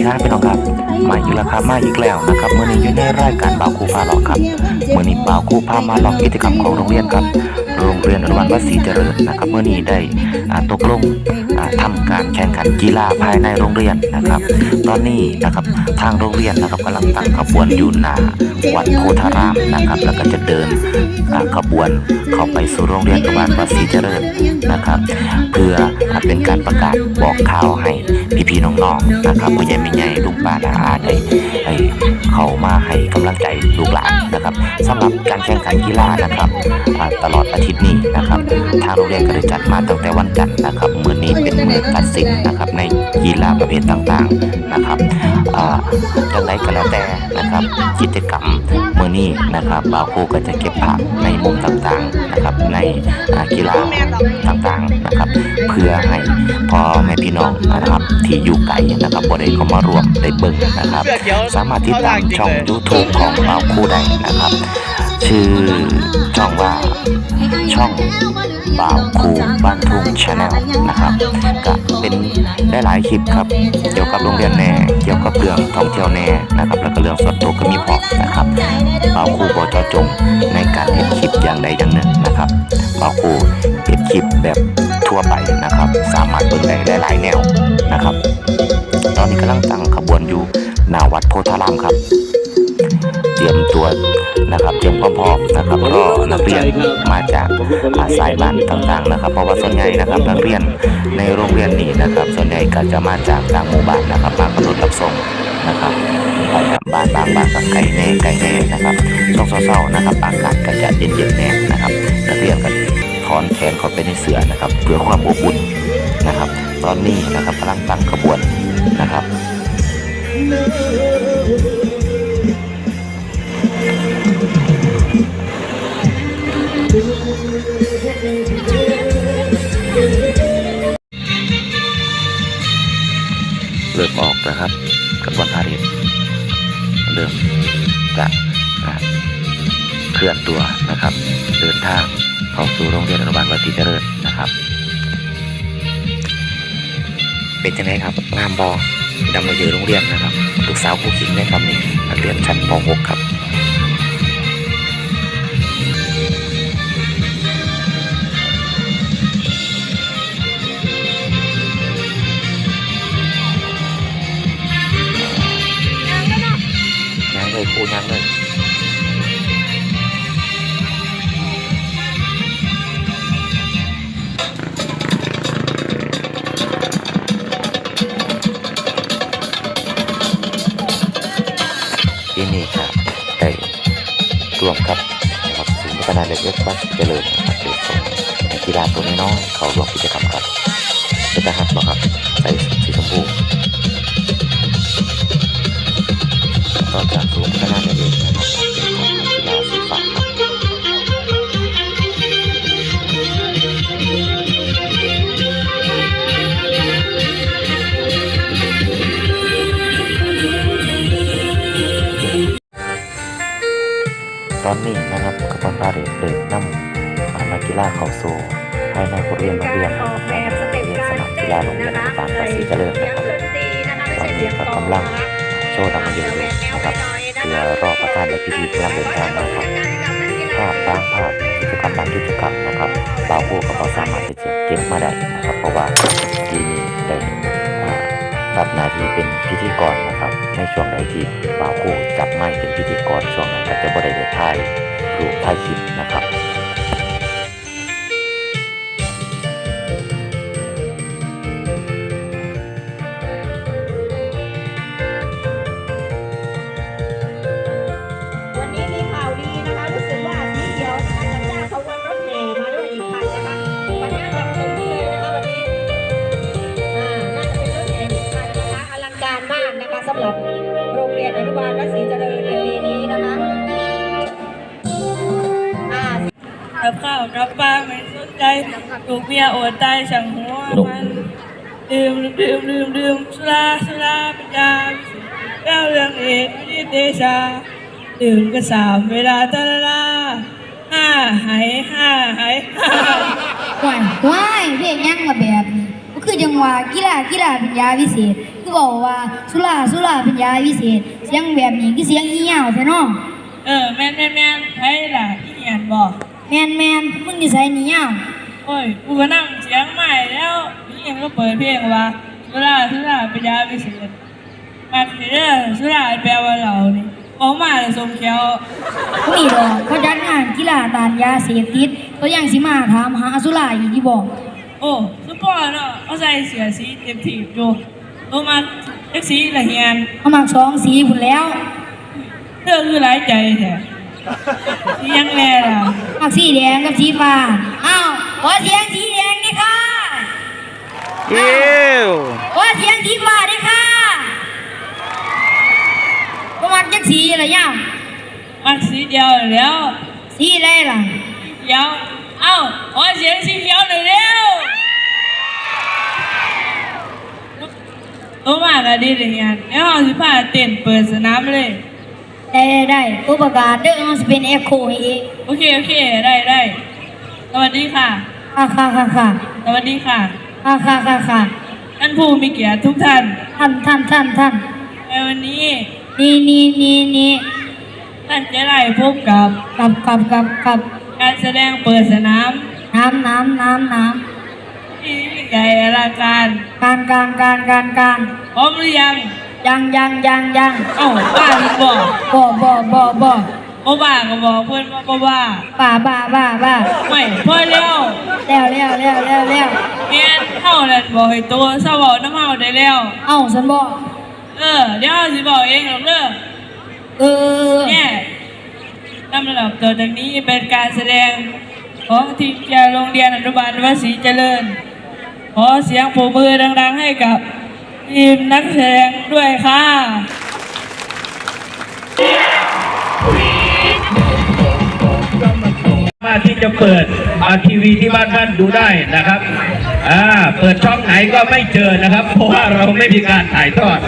ดีครับพี่น้องครับ มาอีกแล้วครับมาอีกแล้วนะครับเมื่อนี้อยู่ในรายการบ่าวคู่พาหลอกครับเมื่อนี้บ่าวคู่พามาหลอกกิจกรรมของโรงเรียนครับ โรงเรียนอนุบาลวัดศรีเจริญนะครับเมื่อนี้ได้ตกลงอ่าทำการแข่งขันกีฬาภายในโรงเรียนนะครับ ตอนนี้นะครับทางโรงเรียนนะครับกำลังตั้งขบวนอยู่หน้าวัดโพธารามนะครับ แล้วก็จะเดินขบวนเข้าไปสู่โรงเรียนอนุบาลวัดศรีเจริญนะครับ เพื่อเป็นการประกาศบอกข่าวให้พี่ๆน้องๆนะครับผู้ใหญ่ไม่ใหญ่ลุงป้านาอาได้ให้เข้ามาให้กำลังใจลูกหลานนะครับสำหรับการแข่งขันกีฬานะครับตลอดอาทิตย์นี้นะครับ ทางโรงเรียนก็ได้จัดมาตั้งแต่วันจันทร์นะครับมื้อนี้เป็นมื้อตัดสินนะครับในกีฬาประเภทต่างๆนะครับอ่าจังไรก็แล้วแต่นะครับกิจกรรมมื้อนี้นะครับบ่าวครูก็จะเก็บภาพในมุมต่างๆนะครับในกีฬาต่างๆนะครับ เพื่อให้พ่อแม่พี่น้องนะครับที่อยู่ไกลนะครับบ่ได้เข้ามารวมได้เบิ่งนะครับ สามารถติดตามช่อง YouTube ของบ่าวครูได้นะครับ ชื่อช่องว่าช่องบ่าวคูบ้านทุ่งชาแนลนะครับก็เป็นได้หลายคลิปครับ เกี่ยวกับโรงเรียนแน่เกี่ยวกับเรื่องท่องเที่ยวแน่นะครับ แล้วก็เรื่องส่วนตัวก็มีพอนะครับบ่าวคูบ่เจาะจงในการเห็นคลิปอย่างใดอย่างหนึ่งนะครับบ่าวคูเห็นคลิปแบบทั่วไปนะครับ สามารถเบิ่งได้หลายแนวนะครับ ตอนนี้กำลังตั้งขบวนอยู่หน้าวัดโพธารามครับ ตรียมตัวนะครับเตรียมความพร้อมนะครับรอนักเรียนมาจากาสายบ้านต่างๆนะครับ เพราะว่าส่วนใหญ่นะครับนักเรียนในโรงเรียนนี้นะครับ ส่วนใหญ่ก็จะมาจากต่างหมู่บ้านนะครับมากำหนดรับส่งนะครับบ้านบางบ้านก็ไกลแน่ไกลแน่นะครับช่วงเศร้าๆนะครับอากาศก็จะเย็นๆแน่นะครับนักเรียนก็ถอนแขนเขาไปในเสือนะครับเพื่อความอบอุ่นนะครับ ตอนนี้นะครับกำลังตั้งขบวนนะครับ เริ่มออกนะครับกระบวันพาเหรดเริ่มจะเคลื่อนตัวนะครับ เดินทางเข้าสู่โรงเรียนอนุบาลวัดศรีเจริญนะครับ เป็นยังไงครับงามบอดำมาอยู่โรงเรียนนะครับลูกสาวครูขิงได้ครับนี่นักเรียนชั้นป .6 ครับ เลยครูยังเลยที่นี่ครับได้รวมกับนะครับศูนย์พัฒนาเด็กเล็กบ้านเจริญนะครับเด็กส่งนักกีฬาตัวน้อยเขารวมกิจกรรมครับเป็นทหารบ่ครับใส่สีชมพู อนนี้นะครับกระบวนพาเหรดเดินนำนักกีฬาเข้าสู่ภายในบริเวณโรงเรียนนะครับภายในบริเวณสนามกีฬาโรงเรียนอนุบาลภาษีเจริญนะครับตอนนี้ก็กำลังโชว์ดำมันอยู่อยู่นะครับเพื่อรอประธานในพิธีกำลังเดินทางนะครับภาพบางภาพกิจกรรมบางกิจกรรมนะครับบ่าวผู้ก็บ่สามารถที่จะเก็บมาได้นะครับ เพราะว่าทีนี้ได้อ่า รับหน้าที่เป็นพิธีกรนะครับ ในช่วงไหนที่บ่าวคู่จับไม้เป็นพิธีกรช่วงนั้นก็จะบ่ได้ได้ถ่ายรูปท้ายคลิปนะครับ กับข้าวกับปลาไม่สนใจถูกเมียอดตายสั่งหัวมันดื่มดื่มดื่มดื่มสุราสุราปัญญาเล่าเรื่องเอ็ดวินิจเดชาดื่มกันสามเวลาตะละลาห้าหายห้าหายห้าว้ายว้ายเรียกยังมาแบบนี้กูคือจังหวะกีฬากีฬาเป็นยาวิเศษคือบอกว่าสุราสุราเป็นยาวิเศษเสียงแบบนี้คือเสียงอีหยังแท้เนาะเออแม่นแม่นแม่นไอ้ล่ะอีเหียนบอก แมนแมนมึงนิสัยนี่หยังโอ้ยกูก็นั่งเสียงใหม่แล้วอีเหียนก็เปิดเพลงว่าสุราสุราปัญญาวิเศษมาเด้อสุราแปลว่าเรานี่ออกมาเลยสมเขียวบ่มีดอกเขาจัดงานกีฬาตานยาเสพติดเขายังสิมาถามหาสุราอีกที่บอกโอ้สุปอร์เนาะเอาใส่เสียสีเต็มทีบอยู่โตมาเอ็กสีละเฮียนเอามักสองสีพุ่นแล้วเธอคือหลายใจแท้สี ยังแน่ล่ะมักสีแดงกับสีฟ้าอ้าวขอเสียงสีแดงนี่ค่ะเอ้วขอเสียงสีฟ้าด้วยค่ะบ่มักจักสีละหยังมันสีเดียวแล้วสีอะไรล่ะเขียวเอ้าขอเสียงสีเขียวหน่อยเร็วโตมาก็ดีเลยเฮียนเดี๋ยวเราสิพาเต้นเปิดสนามเลย ได้ได้ได้ตัวประกาศเด้อมันสิเป็นเอ็กโคให้เองโอเค โอเค ได้ได้สวัสดีค่ะ ค่ะค่ะค่ะค่ะสวัสดีค่ะ ค่ะค่ะค่ะค่ะท่านผู้มีเกียรติทุกท่าน ท่านท่านท่านท่านในวันนี้นี่นี่นี่นี่ท่านจะได้พบกับกับกับกับกับการแสดงเปิดสนาม น้ำน้ำน้ำน้ที่ยิ่งใหญ่อลังการำการการการการการพร้อมหรือยัง ยังยังยังยังเอ้าบ้าหรือบอกบ่บ่บ่บ่บ่บ้าก็บอกเพื่อนว่าบ่บ้าบ้าบ้าบ้าบ้าไม่พอแล้วแล้วแล้วแล้วแล้วแล้วแม่นเฮานั่นบอกให้ตัวเศร้าเว้าน้ำเฮาได้แล้วเอ้าฉันบอกเออเดี๋ยวเฮาสิบอกเองหรอกเด้อเออเนี่ยลำดับต่อจากนี้เป็นการแสดงของทีมเชียร์โรงเรียนอนุบาลวัดศรีเจริญ ขอเสียงปรบมือดัง ๆ ให้กับ ทีมนักแสดงด้วยค่ะสามาที่จะเปิด ทีวีที่บ้านท่านดูได้นะครับอ่าเปิดช่องไหนก็ไม่เจอนะครับ เพราะว่าเราไม่มีการถ่ายทอด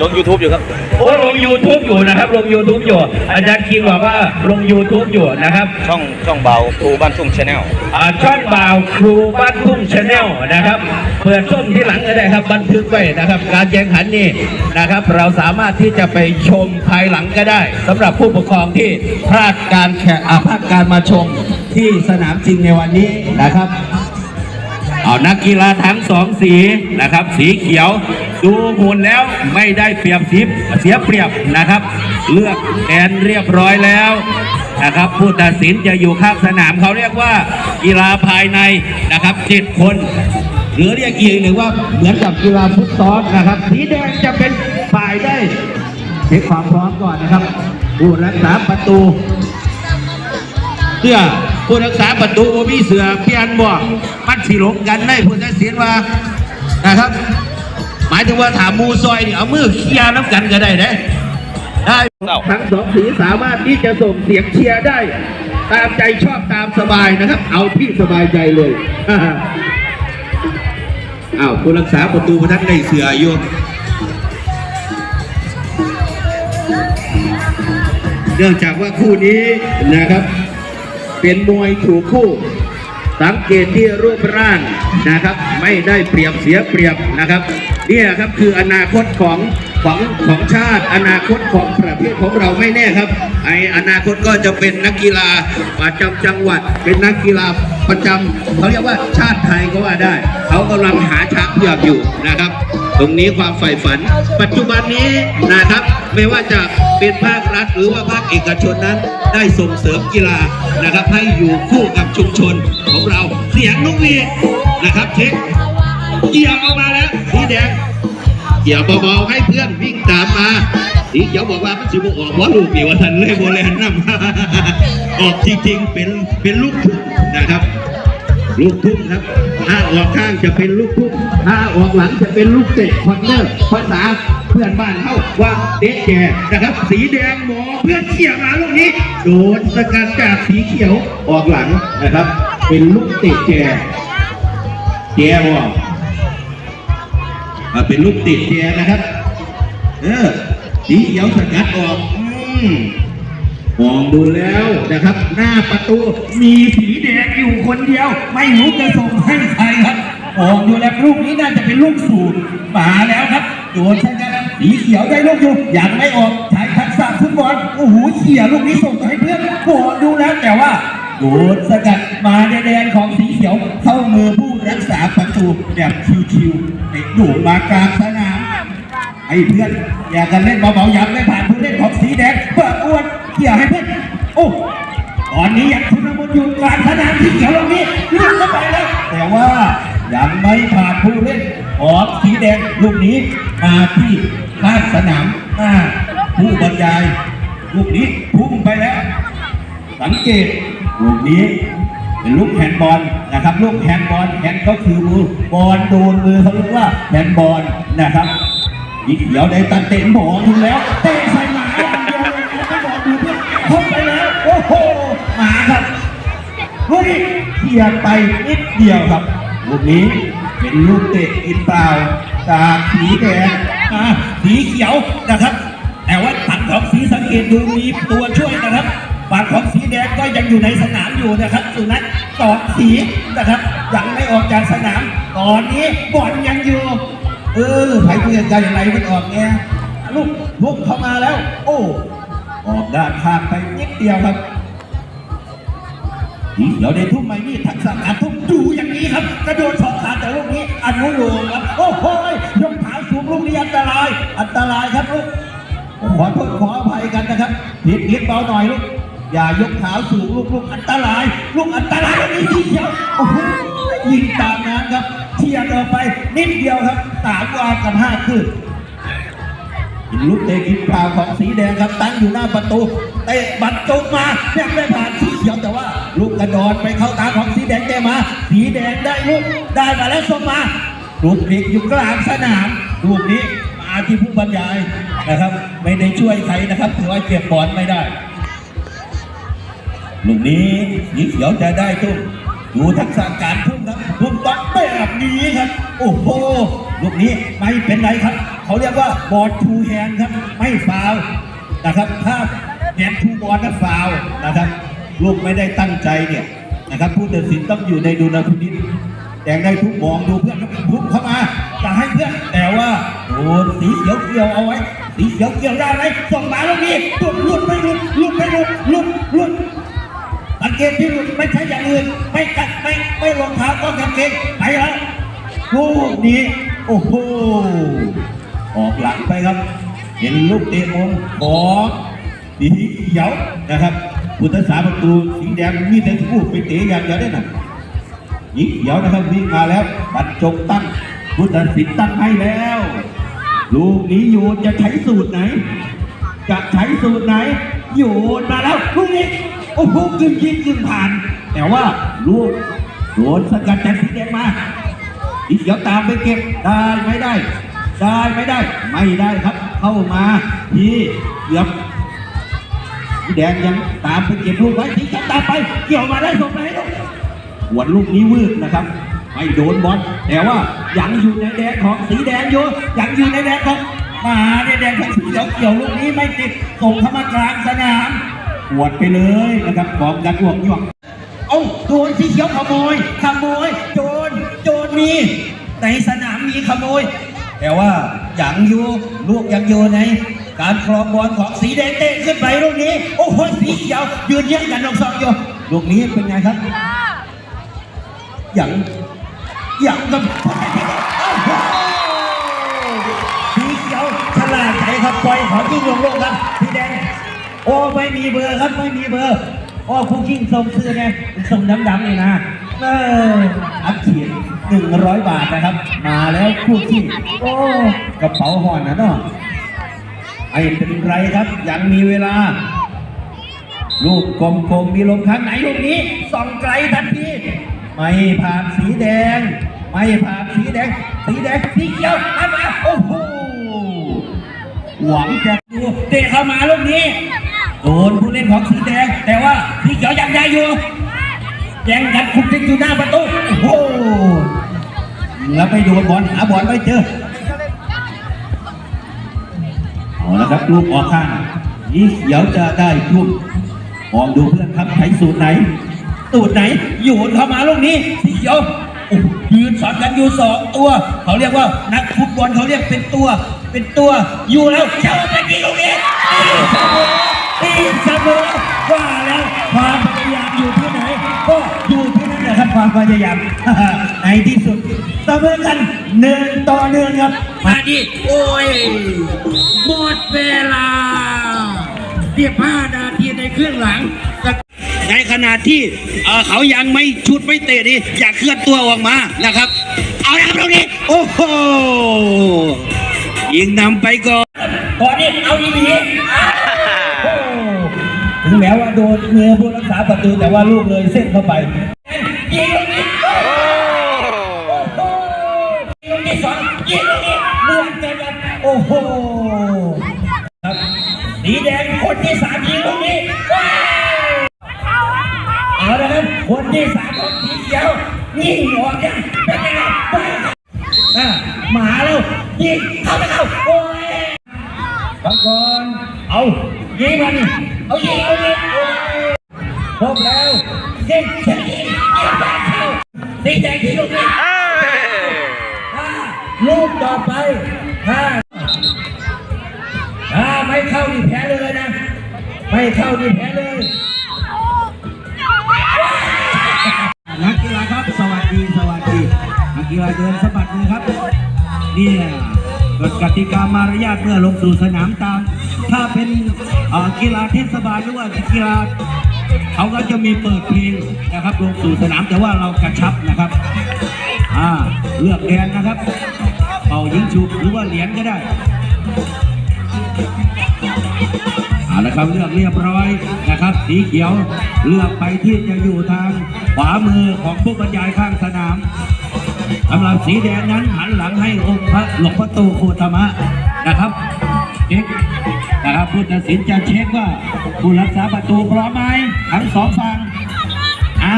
ลง YouTube อยู่ครับโอ้ลง YouTube อยู่นะครับ ลง YouTube อยู่ อาจารย์คิงบอกว่าลง YouTube อยู่นะครับ ช่องช่องเบาครูบ้านทุ่งชาแนลอ่าช่องบ่าวครูบ้านทุ่งชาแนลนะครับเปิดส้มที่หลังก็ได้ครับบันทึกไว้นะครับ การแข่งขันนี่นะครับ เราสามารถที่จะไปชมภายหลังก็ได้สำหรับผู้ปกครองที่พลาดการแข่งอ่าพลาดการมาชม ที่สนามจริงในวันนี้นะครับเอานักกีฬาทั้งสองสีนะครับ สีเขียวดูหุ่นแล้วไม่ได้เปรียบสีเสียเปรียบนะครับ เลือกแดนเรียบร้อยแล้วนะครับผู้ตัดสินจะอยู่ข้างสนามเขาเรียกว่ากีฬาภายในนะครับเจ็ดคน หรือเรียกอีกหนึ่งว่าเหมือนกับกีฬาฟุตซอลนะครับสีแดงจะเป็นฝ่ายได้เช็คความพร้อมก่อนนะครับผู้รักษาประตูเสื้อ ผู้รักษาประตูบ่มีเสือเปลี่ยนบ่มันสิหลงกันได้ผู้ตัดสินว่านะครับ หมายถึงว่าถามหมูซอยนี่เอามือเคลียร์น้ำกันก็ได้นะได้เอ้าทั้งสองสีสามารถที่จะส่งเสียงเชียร์ได้ ตามใจชอบตามสบายนะครับ เอาที่สบายใจเลยอ้าวผู้รักษาประตูพนักได้เสืออยู่เนื่องจากว่าคู่นี้นะครับ เป็นมวยถูกคู่ สังเกตที่รูปร่างนะครับ ไม่ได้เปรียบเสียเปรียบนะครับเนี่ยครับคืออนาคตของของของชาติ อนาคตของประเทศของเราไม่แน่ครับไออนาคตก็จะเป็นนักกีฬาประจำจังหวัด เป็นนักกีฬาประจำเขาเรียกว่าชาติไทยก็ว่าได้ เขากำลังหาช้างเผือกอยู่นะครับ ตรงนี้ความใฝ่ฝัน ปัจจุบันนี้นะครับ ไม่ว่าจะเป็นภาครัฐหรือว่าภาคเอกชนนั้น ได้ส่งเสริมกีฬานะครับ ให้อยู่คู่กับชุมชนของเราเสียงนุกหวีนะครับเช็คเกี่ยวออกมาแล้วสีแดงเกี่ยวเบาๆให้เพื่อนวิ่งตามมาสีเขียวบอกว่ามันสิบออกว่าลูกนี่ว่าทันเลยโบแลนน้ำออกจริงๆเป็นเป็นลูกนะครับ ลูกทุ่งครับ ถ้าออกข้างจะเป็นลูกทุ่งถ้าออกหลังจะเป็นลูกเตะคอนเนอร์ภาษาเพื่อนบ้านเข้าว่าเด็กแก่นะครับ สีแดงหมอเพื่อนเขี่ยมาลูกนี้ โดนสกัดจากสีเขียวออกหลังนะครับ เป็นลูกเตะแก่แก่บ่อ่าเป็นลูกเตะแก่นะครับ เออสีเขียวสกัดออก อืม มองดูแล้วนะครับ หน้าประตูมีสีแดงอยู่คนเดียว ไม่รู้จะส่งให้ใครครับมองดูแล้วลูกนี้น่าจะเป็นลูกสูตรมาแล้วครับโดนชนะสีเขียวได้ลูกอยู่ยังไม่ออกใช้ทักษะฟุตบอลโอ้โหเขี่ยลูกนี้ส่งให้เพื่อนมองดูแล้วแต่ว่าโดนสกัดมาในแดนของสีเขียวเข้ามือผู้รักษาประตูแบบชิวๆเตะโด่งมากลางสนามไอ้เพื่อนอย่ากันเล่นเบาๆย่าไม่ผ่านผู้เล่นของสีแดงเปิดอ้วน เขี่ยให้เพื่อนโอ้ตอนนี้ยังชุนมุนอยู่กลางสนามที่เขียวตรงนี้ลุกเข้าไปแล้วแต่ว่ายังไม่ผ่านผู้เล่นของสีแดงลูกนี้มาที่ข้างสนามหน้าผู้บรรยายลูกนี้พุ่งไปแล้ว สังเกตลูกนี้เป็นลูกแฮนด์บอลนะครับ ลูกแฮนด์บอลแฮนด์ก็คือมือบอลโดนมือเขาเรียกว่าแฮนด์บอลนะครับอีกเดี๋ยวได้ตัดเตะหมอถึงแล้วเตะใส่ มาครับลูกนี้เขี่ยไปนิดเดียวครับลูกนี้เป็นลูกเตะอินเปล่าจากสีแดงมาสีเขียวนะครับ แต่ว่าฝั่งของสีสังเกตดูมีตัวช่วยนะครับฝั่งของสีแดงก็ยังอยู่ในสนามอยู่นะครับสุนัขสองสีนะครับยังไม่ออกจากสนาม ตอนนี้บอลยังอยู่ เออไผ่เพื่อนใจอย่างไรมันออกไงลูกลูกเข้ามาแล้ว โอ้ออกด้านข้างไปนิดเดียวครับ เดี๋ยวในทุ่มไม่นี่ทักษะการทุ่มดูอย่างนี้ครับ กระโดดสองขาแต่ลูกนี้อนุโลมครับ โอ้โหยกเท้าสูงลูกนี้อันตราย อันตรายครับลูกขอโทษขออภัยกันนะครับผิดผิดเบาหน่อยลูกอย่ายกเท้าสูงลูกลูกอันตราย ลูกอันตรายนี้สีเขียวโอ้โหยิงตามน้ำครับเทียนออกไปนิดเดียวครับสามวากับห้าขึ้นลูกเตะกินเปลาของสีแดงครับตั้งอยู่หน้าประตูเตะบัตรจงมาแม่งไม่ผ่านสีเขีย กระโดอนไปเข้าตาของสีแดงได้มา สีแดงได้ลูกได้มาแล้วส่งมาลูกพลิกอยู่กลางสนามลูกนี้มาที่ผู้บรรยายนะครับ ไม่ได้ช่วยใครนะครับถือว่าเก็บบอลไม่ได้ลูกนี้สีเขียวจะได้ทุ่มดูทักษะการทุ่มครับทุ่มต้องแบบนี้ครับ โอ้โหลูกนี้ไม่เป็นไรครับ เขาเรียกว่าบอลทูแฮนครับ ไม่ฟาวนะครับ ถ้าแฮนทูบอลก็ฟาวนะครับ ลูกไม่ได้ตั้งใจเนี่ยนะครับผู้ตัดสินต้องอยู่ในดุลพินิจแต่งได้ทุกมองดูเพื่อนทุบเข้ามาจะให้เพื่อนแต่ว่าโดนสีเขียวเกี่ยวเอาไว้สีเขียวเกี่ยวได้ไหมส่งมาลูกนี้หลุดหลุดไม่หลุดหลุดไม่หลุดหลุดหลุดกางเกงที่หลุดไม่ใช่อย่างอื่นไม่กัดไม่ไม่รองเท้าก็กางเกงไปแล้วลูกนี้โอ้โหออกหลังไปครับ เห็นลูกเตะมุมของสีเขียวนะครับ พุทธศาสประตูสีแดงมีแต่ผู้ไปเตะอย่างเดียวได้น่ะสีเขียวนะครับวิ่งมาแล้วบรรจงตั้งพุทธศิลป์ตั้งให้แล้วลูกนี้โยนจะใช้สูตรไหน จะใช้สูตรไหนโยนมาแล้วลูกนี้โอ้โหกึ่งยิงกึ่งผ่าน แต่ว่าลูกโดนสกัดจากสีแดงมาสีเขียวตามไปเก็บได้ไม่ได้ ได้ไม่ได้ ไม่ได้ครับ เข้ามาที่เกือบ แดงยังตามไปเก็บลูกไว้สีเขียวตามไป เกี่ยวมาได้ส่งไปให้ลูกหวนลูกนี้วืดนะครับ ไม่โดนบอลแต่ว่ายังอยู่ในแดนของสีแดงอยู่ยังอยู่ในแดนของมาในแดนของสีเขียวเกี่ยวลูกนี้ไม่ติดส่งเข้ามากลางสนามปวดไปเลยนะครับกองกันหวงหยวงเอ้โดนสีเขียวขโมยขโมยโจรโจรมีในสนามมีขโมย แต่ว่ายังอยู่ลูกยังอยู่ใน การครองบอลของสีแดงเตะขึ้นไปลูกนี้ โอ้โหสีเขียวยืนเยี่ยงกันลงสองอยู่ลูกนี้เป็นไงครับยังยังกับสีเขียวฉลาดใจครับปล่อยขอจิ้งลงโลกครับสีแดงโอ้ไม่มีเบอร์ครับไม่มีเบอร์โอ้คู่กิ้งส่งซื้อเนี่ยส่งดำๆนี่นะเอออัดฉีดหนึ่งร้อยบาทนะครับ มาแล้วคู่กิ้งโอ้กระเป๋าห่อนนะเนาะ ไอ้เป็นไรครับ ยังมีเวลา ลูกกลมๆมีลมข้างไหนลูกนี้ส่องไกลทันทีไม่ผ่านสีแดง ไม่ผ่านสีแดง สีแดงสีเขียวมามาโอ้โหหวังจะดูเตะเข้ามาลูกนี้โดนผู้เล่นของสีแดง แต่ว่าสีเขียวยังได้อยู่แย่งกันคุกคิกอยู่หน้าประตูโอ้โหแล้วไปโดนบอลหาบอลไม่เจอ เอาละครับลูกออกข้างสีเขียวจะได้ทุ่มมองดูเพื่อนครับใช้สูตรไหน สูตรไหนโยนเข้ามาลูกนี้สีเขียวโอ้โหยืนสอนกันอยู่สองตัว เขาเรียกว่านักฟุตบอลเขาเรียกเป็นตัว เป็นตัวอยู่แล้วเจ้าเป็นกี่ลูกนี้ตีเสมอว่าแล้วความพยายามอยู่ที่ ครับความพยายามในที่สุดเสมอกันหนึ่งต่อหนึ่งครับ มาดิโอ้ยหมดเวลาเรียบห้านาทีในครึ่งหลัง ในขณะที่เอ่อเขายังไม่ชุดไม่เตะดีอยากเคลื่อนตัวออกมานะครับ เอาละครับตรงนี้ โอ้โหยิงนำไปก่อนก่อนนี้เอาอีกทีโอ้ถึงแม้ว่าโดนมือผู้รักษาประตูแต่ว่าลูกเลยเส้นเข้าไป เข้าไปเข้าโอ้ยบังกรเอายิงมันเอายิงเอายิงโอ้ยพบแล้วยิงยิงยิงแบกเข้าสีแดงที่ลูกนี้ลูกต่อไปถ้าถ้าไม่เข้านี่แพ้เลยนะ ไม่เข้านี่แพ้เลยนักกีฬาครับสวัสดีสวัสดีนักกีฬาเดินสะบัดมือครับเนี่ย ฎกติกามารยาทเมื่อลงสู่สนามตาม ถ้าเป็นกีฬาเทศบาลหรือว่ากีฬาเขาก็จะมีเปิดเพลงนะครับ ลงสู่สนามแต่ว่าเรากระชับนะครับอ่าเลือกแดนนะครับเป่ายิงฉุบหรือว่าเหรียญก็ได้เอาละครับเลือกเรียบร้อยนะครับ สีเขียวเลือกไปที่จะอยู่ทางขวามือของผู้บรรยายข้างสนาม สำหรับสีแดงนั้นหันหลังให้องค์พระหลวงพ่อโตโคตมะนะครับเช็คนะครับผู้ตัดสินจะเช็คว่าผู้รักษาประตูพร้อมไหมทั้งสองฝั่งอ่า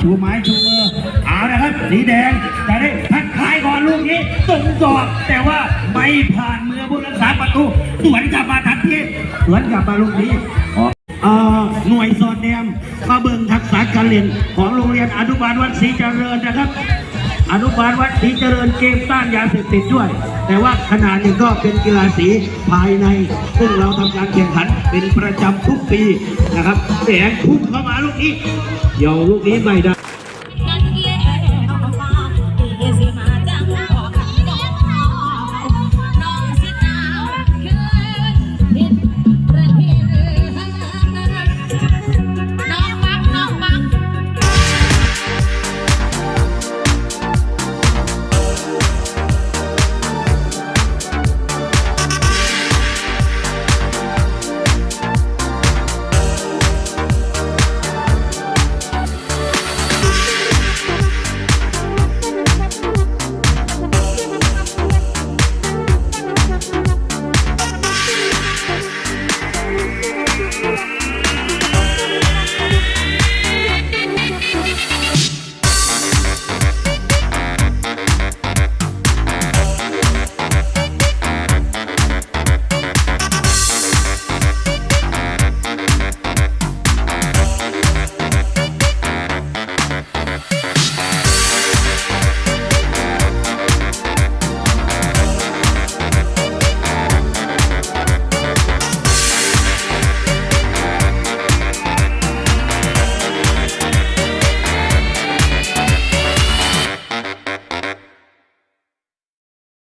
ชูไม้ชูมือเอาละครับ สีแดงจะได้ทักทายก่อนลูกนี้ตรงสอบแต่ว่าไม่ผ่านมือผู้รักษาประตูสวนกลับมาทันทีสวนกลับมาลูกนี้อ่อหน่วยสอดแนมมาเบิงทักษะการเรียนของโรงเรียนอนุบาลวัดศรีเจริญนะครับ อนุบาลวัดศรีเจริญเกมต้านยาเสพติดด้วย แต่ว่าขนาดนี้ก็เป็นกีฬาสีภายใน ซึ่งเราทำการแข่งขันเป็นประจำทุกปีนะครับแสงพุ่งเข้ามาลูกนี้เดี๋ยวลูกนี้ไม่ได้